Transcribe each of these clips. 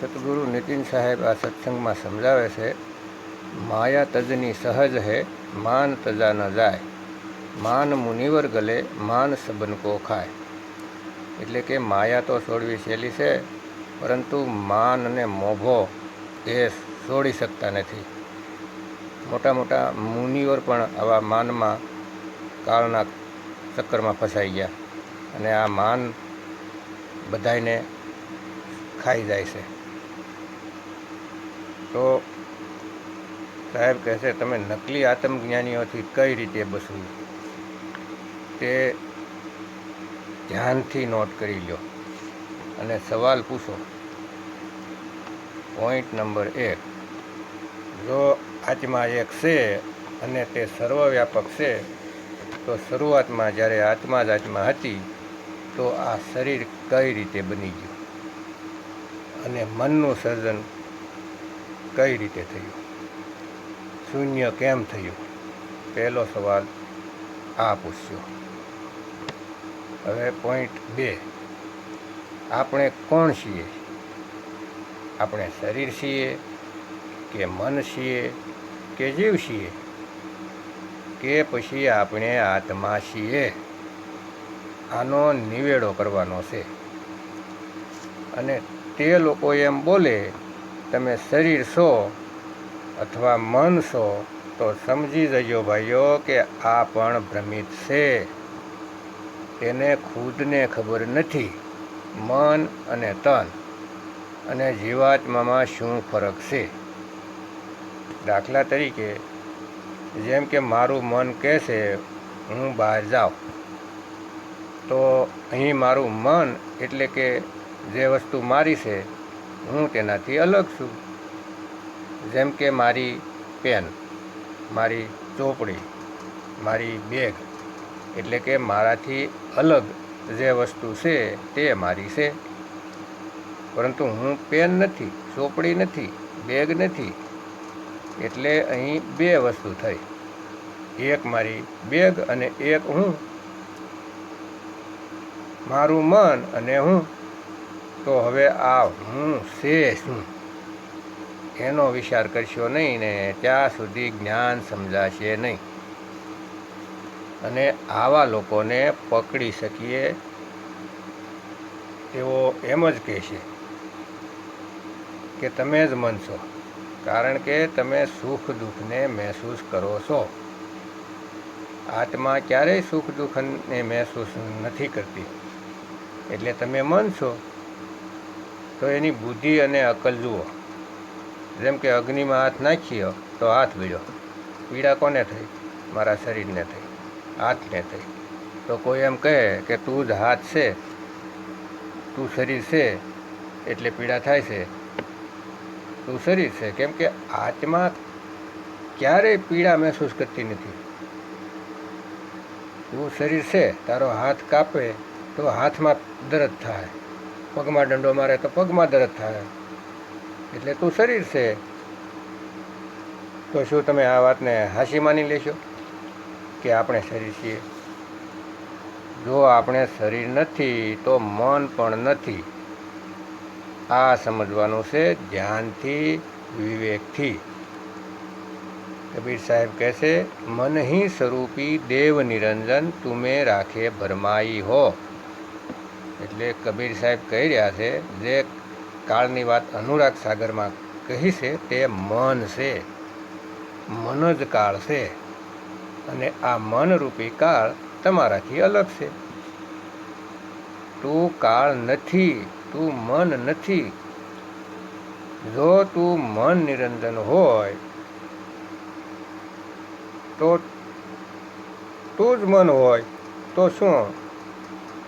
સતગુરુ નીતિન સાહેબ આ સત્સંગમાં સમજાવે છે, માયા તજની સહજ હે, માન તજા ન જાય. માન મુનિવર ગલે, માન સબન કો ખાય. એટલે કે માયા તો છોડવી સહેલી છે, પરંતુ માન અને મોભો એ છોડી શકતા નથી. મોટા મોટા મુનિવર પણ આવા માનમાં કાળના ચક્કરમાં ફસાઈ ગયા અને આ માન બધાને ખાઈ જાય છે. તો સાહેબ કહેશે, તમે નકલી આત્મજ્ઞાનીઓથી કઈ રીતે બસવું? તે ધ્યાનથી નોટ કરી લો અને સવાલ પૂછો. પોઈન્ટ નંબર એક, જો આત્મા એક છે અને તે સર્વવ્યાપક છે, તો શરૂઆતમાં જ્યારે આત્મા જ આત્મા હતી, તો આ શરીર કઈ રીતે બની ગયું? અને મનનું સર્જન કઈ રીતે થયું? શૂન્ય કેમ થયું? પહેલો સવાલ આ પૂછ્યો. હવે પોઈન્ટ બે. આપણે કોણ છીએ? આપણે શરીર છીએ કે મન છીએ કે જીવ છીએ? કે પછી આપણે આત્મા છીએ? આનો નિવેડો કરવાનો છે. અને તે લોકો એમ બોલે તમે શરીર છો અથવા મન છો, તો સમજી જજો ભાઈઓ કે આ પણ ભ્રમિત છે. તેને ખુદને ખબર નથી, મન અને તન અને જીવાત્મામાં શું ફરક છે? દાખલા તરીકે, જેમ કે મારું મન કહેશે, હું બહાર જાઉં. તો અહીં મારું મન એટલે કે જે વસ્તુ મારી છે હું તેનાથી અલગ છું. જેમ કે મારી પેન, મારી ચોપડી, મારી બેગ, એટલે કે મારાથી અલગ જે વસ્તુ છે તે મારી છે. પરંતુ હું પેન નથી, ચોપડી નથી, બેગ નથી, એટલે અહીં બે વસ્તુ થઈ. એક મારી બેગ અને એક હું. મારું મન અને હું તો હવે આ હું છે શું? એનો વિચાર કરશો નહીં ને ત્યાં સુધી જ્ઞાન સમજાશે નહીં. અને આવા લોકોને પકડી શકીએ તેઓ એમ જ કહેશે કે તમે જ મન છો, કારણ કે તમે સુખ દુઃખને મહેસૂસ કરો છો. આત્મા ક્યારેય સુખ દુઃખને મહેસૂસ નથી કરતી. એટલે તમે મન છો તો એની બુદ્ધિ અને અકલ જુઓ. જેમ કે અગ્નિમાં હાથ નાખ્યો તો હાથ ભીડ્યો પીડા કોને થઈ? મારા શરીરને થઈ. હાથને થઈ. તો કોઈ એમ કહે કે તું જ હાથ છે, તું શરીર છે, એટલે પીડા થાય છે. તું શરીર છે, કેમ કે આત્મા ક્યારેય પીડા મહેસૂસ કરતી નથી. તું શરીર છે, તારો હાથ કાપે, તો હાથમાં દર્દ થાય. પગમાં દંડો મારે તો પગમાં દર્દ થાય. એટલે તું શરીર છે. તો શું તમે આ વાતને હાસી માની લેશો? કે આપણે શરીર છીએ? જો આપણે શરીર નથી, તો મન પણ નથી. આ સમજવાનું છે ધ્યાનથી, વિવેકથી. કબીર સાહેબ કહેશે મન સ્વરૂપી દેવ નિરંજન તુમે રાખે ભરમાઈ હો. એટલે કબીર સાહેબ કહી રહ્યા છે, જે કાળની વાત અનુરાગ સાગરમાં કહી છે, તે મન છે. મન જ કાળ છે. અને આ મનરૂપી કાળ તમારાથી અલગ છે. તું કાળ નથી, તું મન નથી. જો તું મન નિરંજન હોય, તો તું જ મન હોય. તો શું?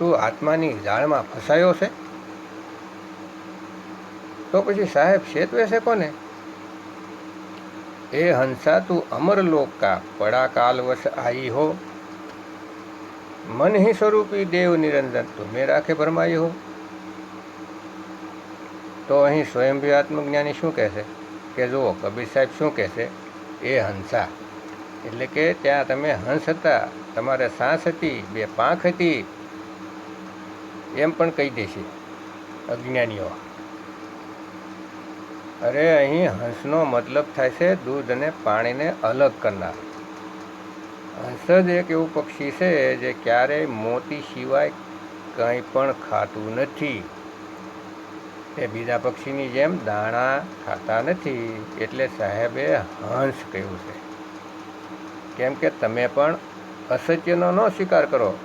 તું આત્માની જાળમાં ફસાયો છે? તો પછી સાહેબ શેતવે છે કોને? એ હંસા તું અમરલોક કા પડા કાલવશ આઈ હો. મન હિ સ્વરૂપી દેવ નિરંજન તુમે રાખે ભરમાઈ હો. તો અહીં સ્વયંભી આત્મજ્ઞાની શું કહેશે કે જુઓ, કબીર સાહેબ શું કહેશે એ હંસા. એટલે કે ત્યાં તમે હંસ હતા, તમારે સાંસ હતી, બે પાંખ હતી એમ પણ કહી દેશે અજ્ઞાનીઓ. અરે, અહીં હંસનો મતલબ થાય છે, દૂધ અને પાણીને અલગ કરનાર. હંસ જ એક એવું પક્ષી છે જે ક્યારેય મોતી સિવાય કંઈ પણ ખાતું નથી. એ બીજા પક્ષીની જેમ દાણા ખાતા નથી, એટલે સાહેબે હંસ કહ્યું છે. કેમ કે તમે પણ અસત્યનો ન સ્વીકાર કરો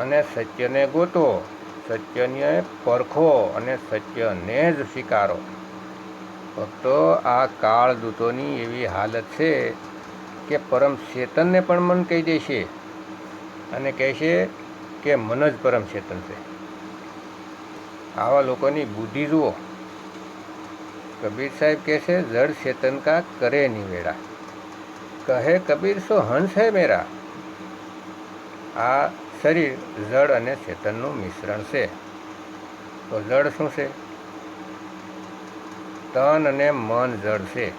અને સત્યને ગોતો. સત્યને પરખો અને સત્યને જ સ્વીકારો. ભક્તો, આ કાળદૂતોની એવી હાલત છે કે પરમ ચેતનને પણ મન કહી દેશે અને કહેશે કે મન જ પરમ ચેતન છે. આવા લોકોની બુદ્ધિ જુઓ. કબીર સાહેબ કહેશે જડ ચેતન કા કરે નિવેડા કહે કબીર, સો હંસ હે મેરા. આ શરીર જળ અને ચેતનનું મિશ્રણ છે. તો જળ શું છે? તન અને મન જળ છે.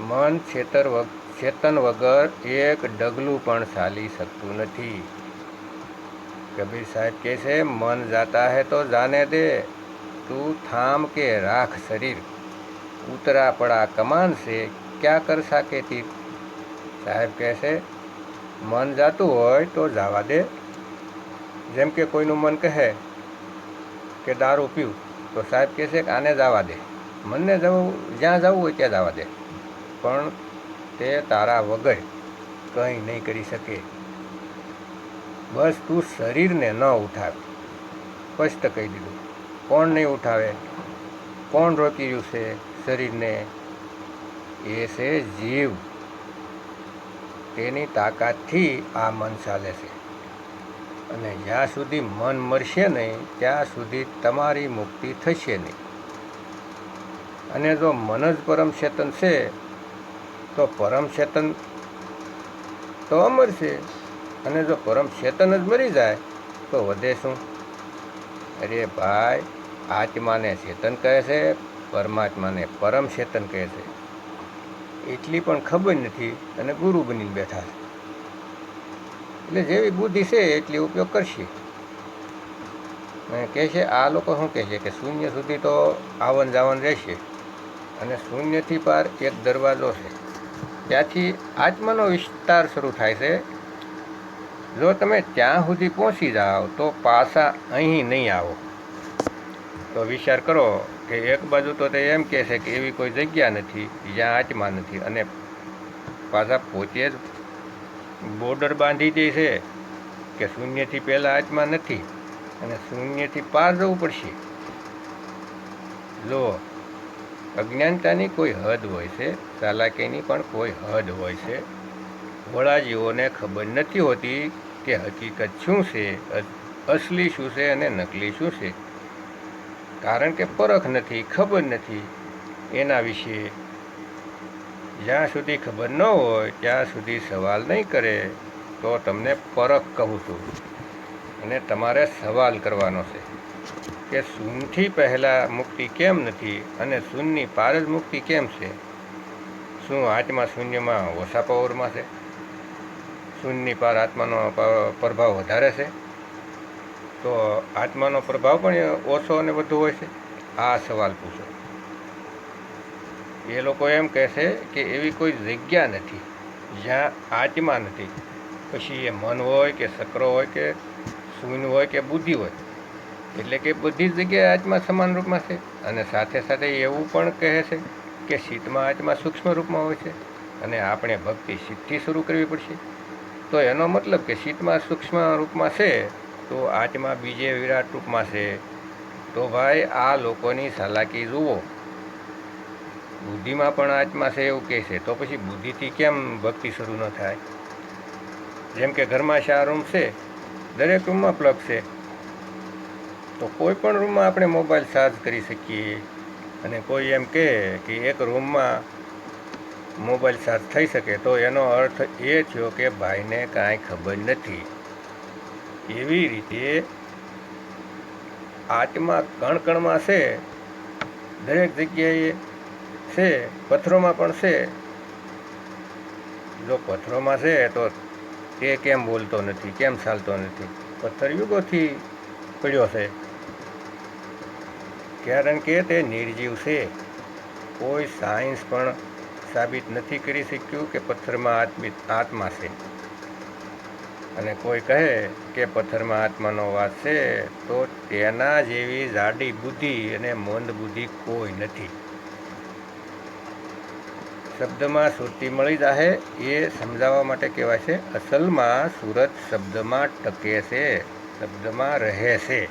મન છેતર ચેતન વગર એક ડગલું પણ ચાલી શકતું નથી. કબીર સાહેબ કહે છે, મન જાતા હે તો જાને દે. તું થામ કે રાખ શરીર. ઉતરા પડા કમાન છે. ક્યાં કર શકે તીર? સાહેબ કહે છે મન જાતું હોય તો જવા દે. જેમ કે કોઈનું મન કહે કે દારૂ પીવું, તો સાહેબ કહે છે કે આને જવા દે. મનને જવું, જ્યાં જવું હોય ત્યાં જવા દે. પણ તે તારા વગર કંઈ નહીં કરી શકે. બસ તું શરીરને ન ઉઠાવે. સ્પષ્ટ કહી દીધું. કોણ નહીં ઉઠાવે? કોણ રોકી રહ્યું છે શરીરને? એ છે જીવ. તેની તાકાતથી આ મન ચાલે છે. અને જ્યાં સુધી મન મરશે નહીં, ત્યાં સુધી તમારી મુક્તિ થશે નહીં. અને જો મન જ પરમ ચેતન છે, તો પરમ ચેતન તો અમર અને જો પરમ ચેતન જ મરી જાય, તો વધે શું? અરે ભાઈ, આત્માને ચેતન કહે છે, પરમાત્માને પરમ ચેતન કહે છે. એટલી પણ ખબર નથી અને ગુરુ બનીને બેઠા એટલે જેવી બુદ્ધિ છે એટલી ઉપયોગ કરશે. અને કહે છે, આ લોકો શું કહે છે કે શૂન્ય સુધી તો આવન જાવન રહેશે અને શૂન્યથી પાર એક દરવાજો છે. ત્યાંથી આત્માનો વિસ્તાર શરૂ થાય છે. જો તમે ત્યાં સુધી પહોંચી જાઓ તો પાછા અહીં નહીં આવો. તો વિચાર કરો કે એક બાજુ તો તે એમ કહે છે કે એવી કોઈ જગ્યા નથી, જ્યાં આત્મા નથી. અને પાછા પોતે જ બોર્ડર બાંધી દે છે કે શૂન્યથી પહેલાં આત્મા નથી અને શૂન્યથી પાર જવું પડશે. જો અજ્ઞાનતાની કોઈ હદ હોય છે, ચાલાકીની પણ કોઈ હદ હોય છે, વડાજીઓને ખબર નથી હોતી કે હકીકત શું છે અસલી શું છે અને નકલી શું છે. કારણ કે પરખ નથી, ખબર નથી. એના વિશે જ્યાં સુધી ખબર ન હોય, ત્યાં સુધી સવાલ નહીં કરે, તો તમને પરખ કહું છું. અને તમારે સવાલ કરવાનો છે કે શૂનથી પહેલાં મુક્તિ કેમ નથી અને શૂનની પાર જ મુક્તિ કેમ છે? શું આત્મા શૂન્યમાં ઓછા પાવરમાં છે? શૂનની પાર આત્માનો પ્રભાવ વધારે છે? તો આત્માનો પ્રભાવ પણ ઓછો અને વધુ હોય છે? આ સવાલ પૂછો. એ લોકો એમ કહે છે કે એવી કોઈ જગ્યા નથી, જ્યાં આત્મા નથી. પછી એ મન હોય કે સકરો હોય કે શૂન્ય હોય કે બુદ્ધિ હોય. એટલે કે બધી જગ્યાએ આત્મા સમાન રૂપમાં છે અને સાથે સાથે એવું પણ કહે છે કે શીતમાં આત્મા સૂક્ષ્મ રૂપમાં હોય છે અને આપણે ભક્તિ શીતથી શરૂ કરવી પડશે. તો એનો મતલબ કે શીતમાં સૂક્ષ્મ રૂપમાં છે તો આઠમાં બીજે વિરાટ ટૂંકમાં છે. તો ભાઈ, આ લોકોની સલાકી જુઓ. બુદ્ધિમાં પણ આત્મા છે એવું કહે છે. તો પછી બુદ્ધિથી કેમ ભક્તિ શરૂ ન થાય? જેમ કે ઘરમાં ચાર રૂમ છે? દરેક રૂમમાં પ્લગ છે. તો કોઈ પણ રૂમમાં આપણે મોબાઈલ ચાર્જ કરી શકીએ. અને કોઈ એમ કહે કે એક રૂમમાં મોબાઈલ ચાર્જ થઈ શકે. તો એનો અર્થ એ થયો કે ભાઈને કાંઈ ખબર નથી. એવી રીતે આત્મા કણ કણમાં છે, દરેક જગ્યાએ છે, પથ્થરોમાં પણ છે. જો પથ્થરોમાં છે તો તે કેમ બોલતો નથી, કેમ ચાલતો નથી? પથ્થર યુગોથી પડ્યો છે. કારણ કે તે નિર્જીવ છે. કોઈ સાયન્સ પણ સાબિત નથી કરી શક્યું કે પથ્થરમાં આત્મિત આત્મા છે. અને કોઈ કહે કે પથ્થરમાં આત્માનો વાસ છે, તો તેના જેવી જાડી બુદ્ધિ અને મંદ બુદ્ધિ કોઈ નથી. શબ્દમાં સુરતી મળી જાહે એ સમજાવવા માટે કહેવાય છે, અસલમાં સુરત શબ્દમાં ટકે છે, શબ્દમાં રહે છે.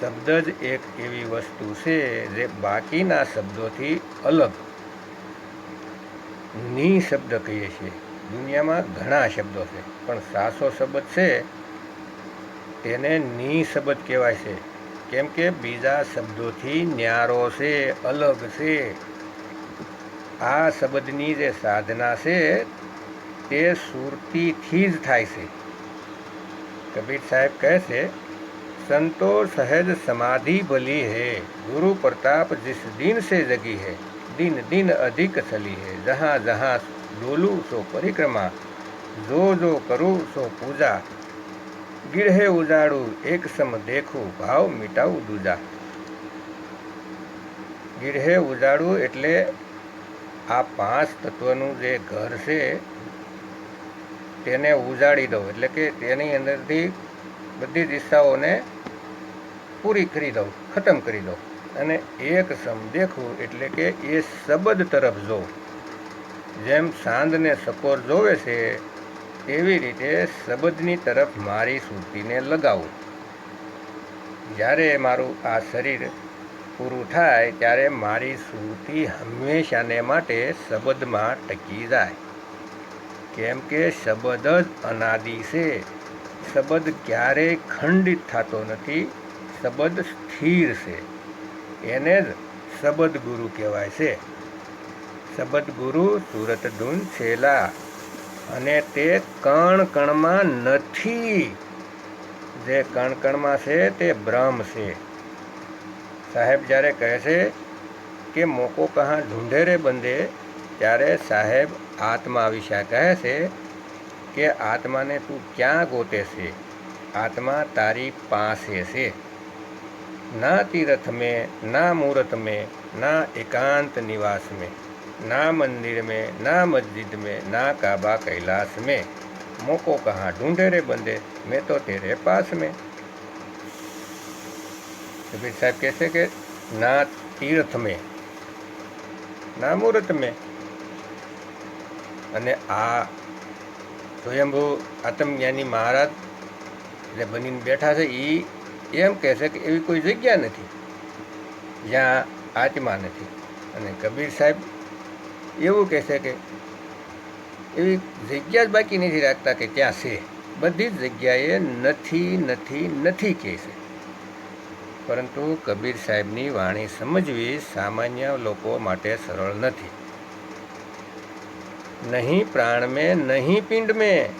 શબ્દ જ એક એવી વસ્તુ છે જે બાકીના શબ્દોથી અલગ. ની શબ્દ કહીએ છીએ. દુનિયામાં ઘણા શબ્દો છે પણ સાસો શબ્દ છે તેને ની શબ્દ કહેવાય છે કેમ કે બીજા શબ્દોથી ન્યારો છે અલગ છે આ શબ્દની જે સાધના છે તે સુરતીથી જ થાય છે કબીર સાહેબ કહે છે સંતો સહેજ સમાધિ ભલી है गुरु प्रताप जिस दिन से जगी है दिन दिन अधिक चली है जहाँ जहाँ લોલું સો પરિક્રમા? જો જો કરું સો પૂજા? ગીરહે ઉજાડું, એક સમ દેખું, ભાવ મીટાવું દૂજા. ગીરહે ઉજાડું એટલે આ પાંચ તત્વનું જે ઘર છે, તેને ઉજાડી દઉં. એટલે કે તેની અંદરથી બધી દિશાઓને પૂરી કરી દઉં, ખતમ કરી દઉં. અને એક સમ દેખું એટલે કે એ શબ્દ તરફ જોઉં. જેમ સાંજને સકોર જોવે છે તેવી રીતે શબ્દની તરફ મારી સુરતીને લગાવું. જ્યારે મારું આ શરીર પૂરું થાય, ત્યારે મારી સુરતી હંમેશાને માટે શબ્દમાં ટકી જાય. કેમ કે શબ્દ જ અનાદિ છે. શબ્દ ક્યારેય ખંડિત થતો નથી, શબ્દ સ્થિર છે. એને જ શબ્દ ગુરુ કહેવાય છે. સબદગુરુ સુરત ધૂન છેલા. અને તે કણ કણમાં નથી. જે કણ કણમાં છે તે બ્રહ્મ છે. સાહેબ જ્યારે કહે છે કે મોકો કહાં ઢૂંઢેરે બંધે, ત્યારે સાહેબ આત્મા વિશે કહે છે કે આત્માને તું ક્યાં ગોતે છે? આત્મા તારી પાસે છે. ના તીરથ મેં ના મુહૂર્ત મેં ના એકાંત નિવાસ મેં ना मंदिर में ना मस्जिद में ना काबा कैलाश में मोको कहाँ ढूंढे रे बंदे मैं तो तेरे पास में कबीर साहब कहते कि ना तीर्थ में ના મુહૂર્ત મેં અને આ સ્વયંભૂ આત્મજ્ઞાની મહારાજ જે બનીને બેઠા છે એ એમ કહે છે કે એવી કોઈ જગ્યા નથી જ્યાં આત્મા નથી અને કબીર સાહેબ એવું કહેશે કે એવી જગ્યા જ બાકી નથી રાખતા કે ત્યાં છે બધી જ જગ્યાએ નથી નથી નથી કહે છે પરંતુ કબીર સાહેબની વાણી સમજવી સામાન્ય લોકો માટે સરળ નથી નહીં પ્રાણ મેં નહીં પિંડ મેં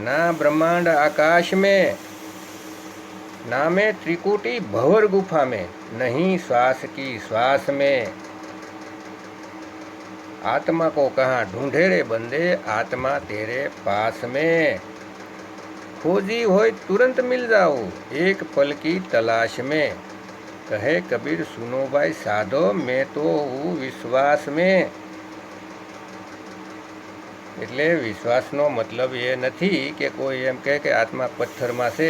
ના બ્રહ્માંડ આકાશ મેં નામે ત્રિકુટી ભવર ગુફા મેં નહીં શ્વાસ કી શ્વાસ મેં आत्मा को कहाँ ढूंढे रे बंदे आत्मा तेरे पास में खोजी होय तुरंत मिल जाओ एक पल की तलाश में कहे कबीर सुनो भाई साधो मैं तो हूँ विश्वास में એટલે વિશ્વાસનો મતલબ એ નથી કે કોઈ એમ કહે કે આત્મા પથ્થરમાં છે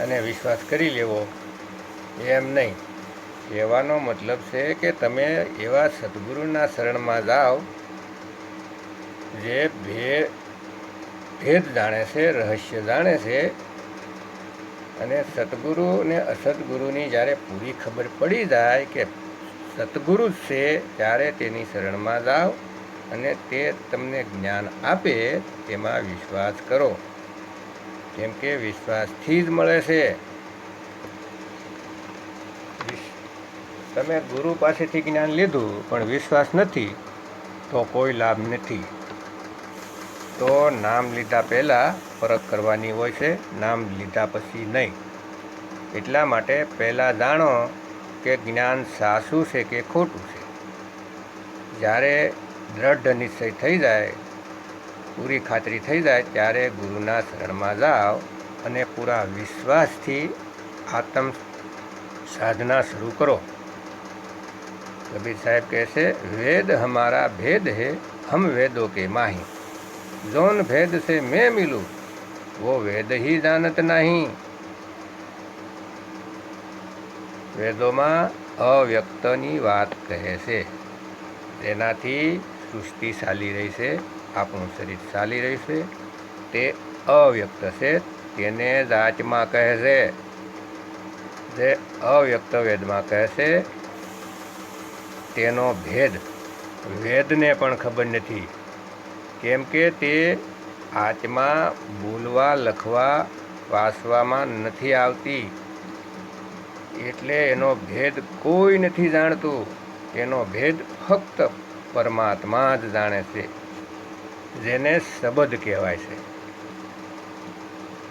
અને વિશ્વાસ કરી લેવો એમ નહીં કહેવાનો મતલબ છે કે તમે એવા સદગુરુના શરણમાં જાઓ જે ભે, ભેદ જાણે છે, રહસ્ય જાણે છે અને સદગુરુ અને અસદગુરુની જ્યારે પૂરી ખબર પડી જાય કે સદગુરુ જ છે, ત્યારે તેની શરણમાં જાઓ અને તે તમને જ્ઞાન આપે તેમાં વિશ્વાસ કરો. કેમ કે વિશ્વાસથી જ મળે છે તમે ગુરુ પાસેથી જ્ઞાન લીધું, પણ વિશ્વાસ નથી, તો કોઈ લાભ નથી. તો નામ લીધા પહેલાં પરખ કરવાની હોય છે, નામ લીધા પછી નહીં. એટલા માટે પહેલાં જાણો કે જ્ઞાન સાચું છે કે ખોટું છે. જ્યારે દ્રઢ નિશ્ચય થઈ જાય, પૂરી ખાતરી થઈ જાય, ત્યારે ગુરુના શરણમાં જાઓ અને પૂરા વિશ્વાસથી આત્મ સાધના શરૂ કરો. कबीर साहब कैसे वेद हमारा भेद है हम वेदों के माही जोन भेद से मैं मिलूं वो वेद ही जानत नहीं વેદોમાં અવ્યક્તની વાત કહે છે તેનાથી સૃષ્ટિ ચાલી રહી છે આપણું શરીર ચાલી રહ્યું છે તે અવ્યક્ત છે તેને જ આત્મા કહે છે જે અવ્યક્ત વેદમાં કહે છે તેનો ભેદ વેદને પણ ખબર નથી. કેમ કે તે આત્મા બોલવા, લખવા, વાંચવામાં નથી આવતી. એટલે એનો ભેદ કોઈ નથી જાણતું. એનો ભેદ ફક્ત પરમાત્મા જ જાણે છે, જેને શબદ કહેવાય છે.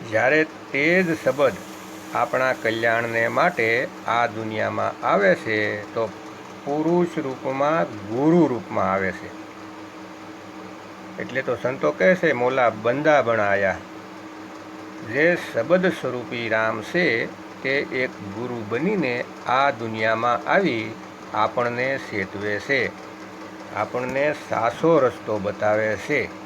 જ્યારે તે જ શબદ આપણા કલ્યાણને માટે આ દુનિયામાં આવે છે, તો પુરુષ રૂપમાં ગુરુ રૂપમાં આવે છે. એટલે તો સંતો કહે છે, મોલા બંદા બનાયા. જે શબદ સ્વરૂપી રામ છે, તે એક ગુરુ બનીને આ દુનિયામાં આવી આપણને સેતવે છે, આપણને સાસો રસ્તો બતાવે છે.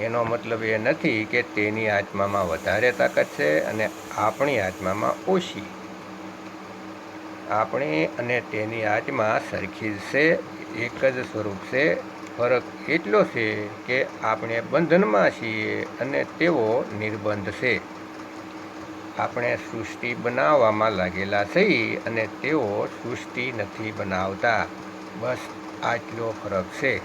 એનો મતલબ એ નથી કે તેની આત્મામાં વધારે તાકાત છે અને આપણી આત્મામાં ઓછી. આપણી અને તેની આત્મા સરખી છે, એક જ સ્વરૂપ છે. ફરક એટલો છે કે આપણે બંધનમાં છીએ અને તેઓ નિર્બંધ છે. આપણે સૃષ્ટિ બનાવવામાં લાગેલા છીએ અને તેઓ સૃષ્ટિ નથી બનાવતા. બસ આટલો ફરક છે.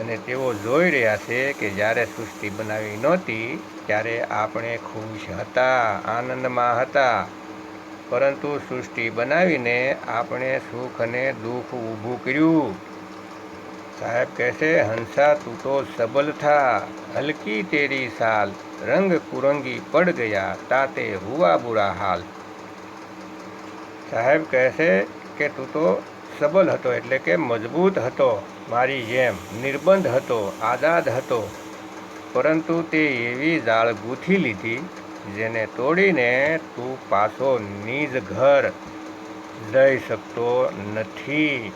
અને તેઓ જોઈ રહ્યા છે કે જ્યારે સૃષ્ટિ બનાવી નહોતી, ત્યારે આપણે ખુશ હતા, આનંદમાં હતા. પરંતુ સૃષ્ટિ બનાવીને આપણે સુખ અને દુઃખ ઊભું કર્યું. સાહેબ કહેશે, હંસા તું તો સબલ થા. હલકી તેરી સાલ. રંગ કુરંગી પડ ગયા. તાતે હુવા બુરા હાલ. સાહેબ કહેશે કે, તું તો સબલ હતો, એટલે કે મજબૂત હતો. મારી જેમ નિર્બંધ હતો, આઝાદ હતો. પરંતુ તે એવી જાળ ગૂંથી લીધી જેને તોડીને તું પાછો નિજ ઘર જઈ શકતો નથી.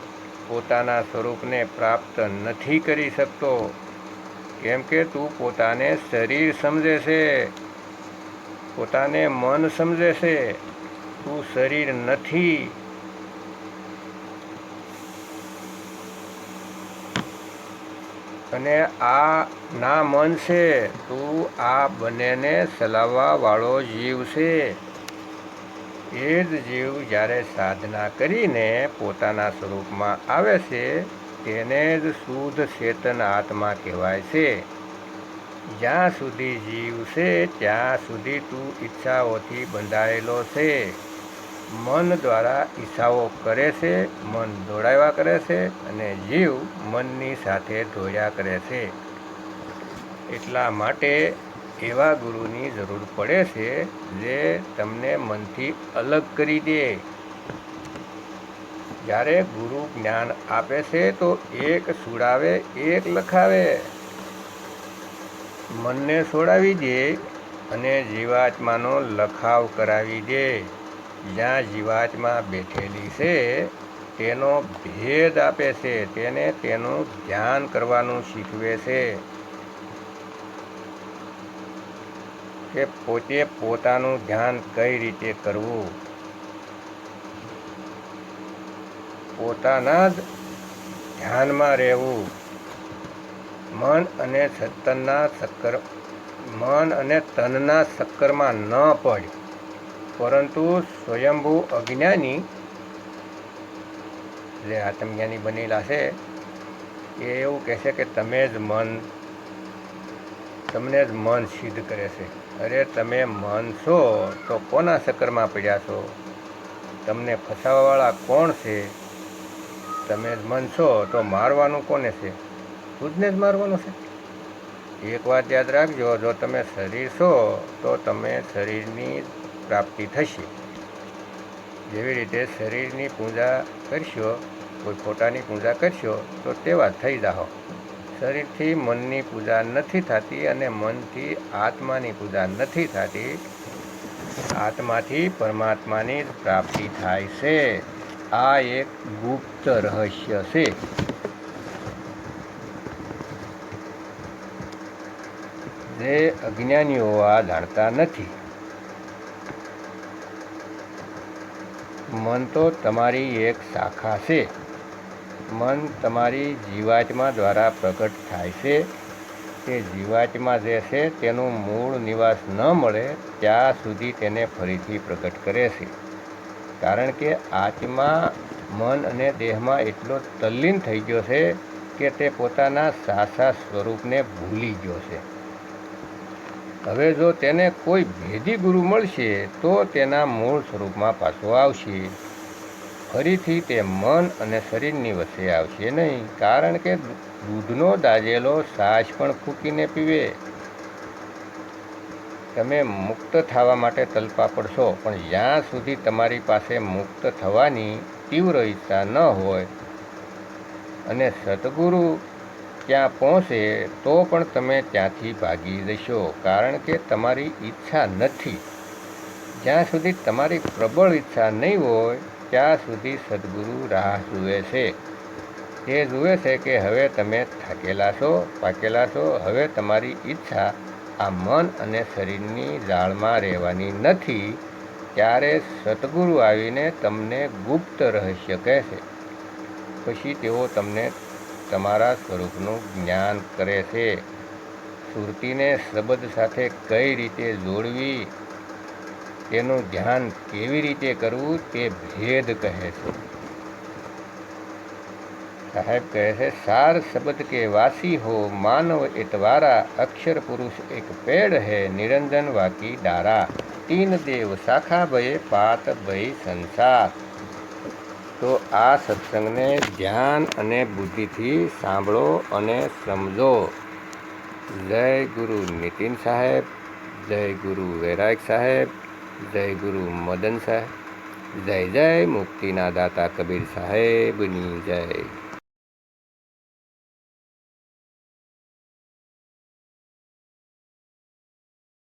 પોતાના સ્વરૂપને પ્રાપ્ત નથી કરી શકતો. કેમ કે તું પોતાને શરીર સમજે છે. પોતાને મન સમજે છે. તું શરીર નથી. અને આ ના મન છે, તું આ બંનેને ચલાવવાવાળો જીવ છે. એ જ જીવ જ્યારે સાધના કરીને પોતાના સ્વરૂપમાં આવે છે, તેને જ શુદ્ધ ચેતન આત્મા કહેવાય છે. જ્યાં સુધી જીવ છે, ત્યાં સુધી તું ઈચ્છાઓથી બંધાયેલો છે. મન દ્વારા ઈચ્છાઓ કરે છે, મન દોડાવ્યા કરે છે અને જીવ મનની સાથે દોડ્યા કરે છે. એટલા માટે એવા ગુરુની જરૂર પડે છે જે તમને મનથી અલગ કરી દે. જ્યારે ગુરુ જ્ઞાન આપે છે તો એક સુડાવે, એક લખાવે. મનને છોડાવી દે અને જીવાત્માનો લખાવ કરાવી દે. જ્યાં જીવાતમાં બેઠેલી છે, તેનો ભેદ આપે છે, તેને તેનું ધ્યાન કરવાનું શીખવે છે. કે પોતે પોતાનું ધ્યાન કઈ રીતે કરવું? પોતાના જ ધ્યાનમાં રહેવું. મન અને સત્તનના ચક્કર મન અને તનના ચક્કરમાં ન પડ. પરંતુ સ્વયંભૂ અજ્ઞાની જે આત્મજ્ઞાની બનેલા છે, એ એવું કહેશે કે તમે જ મન, તમને જ મન સિદ્ધ કરે છે. અરે તમે મન છો તો કોના ચક્કરમાં પડ્યા છો? તમને ફસાવાવાળા કોણ છે? તમે જ મન છો તો મારવાનું કોને છે? ખુદને જ મારવાનું છે. એક વાત યાદ રાખજો, જો તમે શરીર છો તો તમે શરીરની પ્રાપ્તિ થશે. જેવી રીતે શરીરની પૂજા કરશો, કોઈ ફોટાની પૂજા કરશો, તો તેવા થઈ જાઓ. શરીરથી મનની પૂજા નથી થતી અને મનથી આત્માની પૂજા નથી થતી, આત્માથી પરમાત્માની પ્રાપ્તિ થાય છે. આ એક ગુપ્ત રહસ્ય છે. જે અજ્ઞાનીઓ આ જાણતા નથી. મન તો તમારી એક શાખા છે. મન તમારી જીવાત્મા દ્વારા પ્રગટ થાય છે. તે જીવાત્મા જે છે તેનું મૂળ નિવાસ ન મળે ત્યાં સુધી તેને ફરીથી પ્રગટ કરે છે. કારણ કે આત્મા મન અને દેહમાં એટલો તલ્લીન થઈ ગયો છે કે તે પોતાના સાચા સ્વરૂપને ભૂલી ગયો છે. હવે જો તેને કોઈ ભેદી ગુરુ મળશે, તો તેના મૂળ સ્વરૂપમાં પાછો આવશે. ફરીથી તે મન અને શરીરની વચ્ચે આવશે નહીં, કારણ કે દૂધનો દાજેલો સાસ પણ ફૂંકીને પીવે. તમે મુક્ત થવા માટે તલપા પડશો, પણ જ્યાં સુધી તમારી પાસે મુક્ત થવાની તીવ્ર ઈચ્છા ન હોય અને સદગુરુ ત્યાં પહોંચે તો પણ તમે ત્યાંથી ભાગી જશો, કારણ કે તમારી ઈચ્છા નથી. જ્યાં સુધી તમારી પ્રબળ ઈચ્છા નહીં હોય, ત્યાં સુધી સદગુરુ રાહ જુએ છે. તે જુએ છે કે હવે તમે થાકેલા છો, પાકેલા છો, હવે તમારી ઈચ્છા આ મન અને શરીરની જાળમાં રહેવાની નથી, ત્યારે સદગુરુ આવીને તમને ગુપ્ત રહસ્ય કહેશે. પછી તેઓ તમને તમારા સ્વરૂપનું જ્ઞાન કરે છે. સુરતીને શબ્દ સાથે કઈ રીતે જોડવી? તેનું ધ્યાન કેવી રીતે કરવું તે ભેદ કહે છે. સાહેબ કહે છે, સાર શબ્દ કે વાસી હો, માનવ એતવારા, અક્ષર પુરુષ એક પેડ હે, નિરંજન વાકી ડારા. તીન દેવ શાખા ભયે, પાત ભય સંસાર. તો આ સત્સંગને ધ્યાન અને બુદ્ધિથી સાંભળો અને સમજો. જય ગુરુ નીતિન સાહેબ, જય ગુરુ વૈરાગ સાહેબ, જય ગુરુ મદન સાહેબ, જય જય મુક્તિના દાતા કબીર સાહેબની જય.